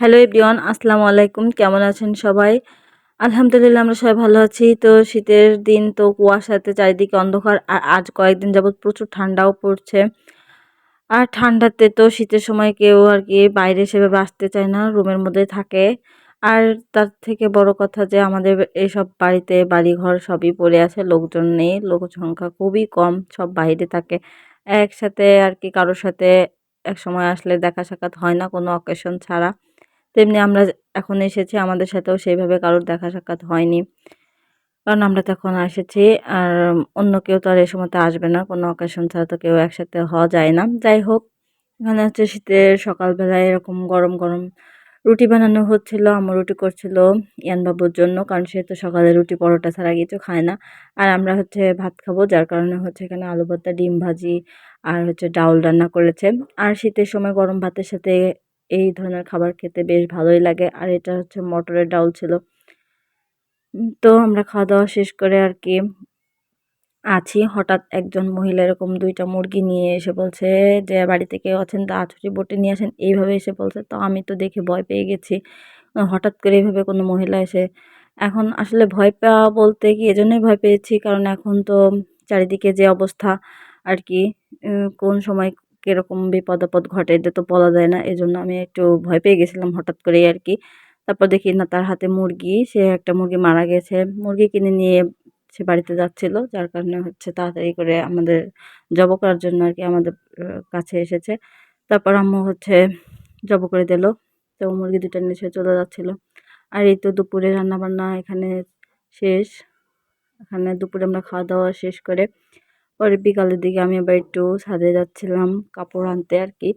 Hello everyone, আসসালামু আলাইকুম। কেমন আছেন সবাই? আলহামদুলিল্লাহ, আমরা সবাই ভালো আছি। তো শীতের দিন তো কুয়াশাতে চারিদিকে অন্ধকার, আর আজ কয়েকদিন যাবৎ প্রচুর ঠান্ডাও পড়ছে। আর ঠান্ডাতে তো শীতের সময় কেউ আর কি বাইরে সেভাবে আসতে চায় না, রুমের মধ্যে থাকে। আর তার থেকে বড় কথা যে আমাদের এসব বাড়িতে বাড়িঘর সবই পড়ে আছে, লোকজন নেই লোক সংখ্যা খুবই কম, সব বাইরে থাকে। একসাথে আর কি কারোর সাথে এক সময় আসলে দেখা সাক্ষাৎ হয় না কোনো অকেশন ছাড়া। তেমনি আমরা এখন এসেছি, আমাদের সাথেও সেইভাবে কারোর দেখা সাক্ষাৎ হয়নি। কারণ আমরা তখন এসেছি, আর অন্য কেউ তো আর এ সময়তে আসবে না, কোনো অকেশন ছাড়া তো কেউ একসাথে হওয়া যায় না। যাই হোক, এখানে হচ্ছে শীতের সকালবেলায় এরকম গরম গরম রুটি বানানো হচ্ছিল আমার রুটি করছিল ইয়ানবাবুর জন্য, কারণ সে তো সকালে রুটি পরোটা ছাড়া কিছু খায় না। আর আমরা হচ্ছে ভাত খাব, যার কারণে হচ্ছে এখানে আলু ভর্তা ডিম ভাজি আর হচ্ছে ডাউল রান্না করেছে। আর শীতের সময় গরম ভাতের সাথে এই ধরনের খাবার খেতে বেশ ভালোই লাগে। আর এটা হচ্ছে মটরের ডাউল ছিল। তো আমরা খাওয়া দাওয়া শেষ করে আর কি আছি। হঠাৎ একজন মহিলা এরকম দুইটা মুরগি নিয়ে এসে বলছে যে, বাড়ি থেকে আছেন তা আছুরি বোটে নিয়ে আসেন। এইভাবে এসে বলছে। তো আমি তো দেখে ভয় পেয়ে গেছি। হঠাৎ করে এইভাবে কোনো মহিলা এসে এখন আসলে ভয় পাওয়া বলতে কি এজন্যই ভয় পেয়েছি। কারণ এখন তো চারিদিকে যে অবস্থা আর কি কোন সময় কীরকম বিপদ আপদ ঘটে এটা তো বলা যায় না। এই জন্য আমি একটু ভয় পেয়ে গেছিলাম হঠাৎ করেই আর কি। তারপর দেখি, না, তার হাতে মুরগি, সে একটা মুরগি মারা গেছে। মুরগি কিনে নিয়ে সে বাড়িতে যাচ্ছিল, যার কারণে হচ্ছে তাড়াতাড়ি করে আমাদের জব করার জন্য আর কি আমাদের কাছে এসেছে। তারপর আম্মু হচ্ছে জব করে দিল। তো মুরগি দুটা নিয়ে সে চলে যাচ্ছিল। আর এই তো দুপুরে রান্নাবান্না এখানে শেষ। এখানে দুপুরে আমরা খাওয়া দাওয়া শেষ করে পরে বিকালের দিকে আমি আবার একটু ছাদে যাচ্ছিলাম কাপড় আনতে আর কি।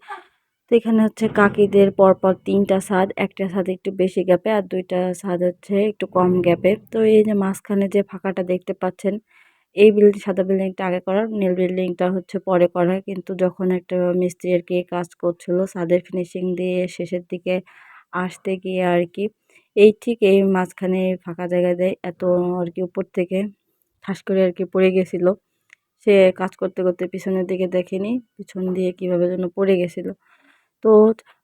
তো এখানে হচ্ছে কাকিদের পরপর তিনটা ছাদ, একটা ছাদ একটু বেশি গ্যাপে আর দুইটা ছাদ হচ্ছে একটু কম গ্যাপে। তো এই যে মাঝখানে যে ফাঁকাটা দেখতে পাচ্ছেন, এই বিল্ডিং, সাদা বিল্ডিংটা আগে করার, নীল বিল্ডিংটা হচ্ছে পরে করা কিন্তু যখন একটা মিস্ত্রি আর কি কাজ করছিল, ছাদের ফিনিশিং দিয়ে শেষের দিকে আসতে গিয়ে আর কি, এই ঠিক এই মাঝখানে ফাঁকা জায়গা দেয় এত আর কি উপর থেকে ঠাস করে আর কি পড়ে গেছিল। সে কাজ করতে করতে পিছনের দিকে দেখেনি, পিছন দিয়ে কীভাবে যেন পড়ে গেছিল। তো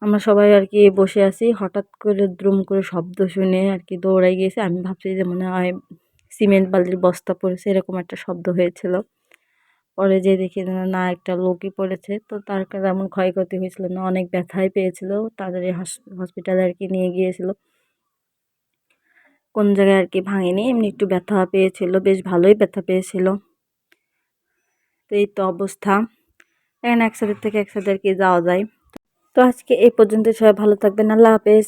আমরা সবাই আর কি বসে আছি, হঠাৎ করে দ্রুম করে শব্দ শুনে আর কি দৌড়াই গিয়েছে। আমি ভাবছি যে মনে হয় সিমেন্ট বালির বস্তা পড়েছে, এরকম একটা শব্দ হয়েছিল। পরে যে দেখি না একটা লোকই পড়েছে। তো তার তেমন ক্ষয়ক্ষতি হয়েছিল না, অনেক ব্যথাই পেয়েছিল। তাদের হসপিটালে আর কি নিয়ে গিয়েছিল। কোন জায়গায় আর কি ভাঙেনি, এমনি একটু ব্যথা পেয়েছিল, বেশ ভালোই ব্যথা পেয়েছিল। তো এই তো অবস্থা। এখানে এক থেকে এক সাইডে আর কি যাওয়া যায়। তো আজকে এই পর্যন্ত সবাই ভালো থাকবেন। আল্লাহ হাফেজ।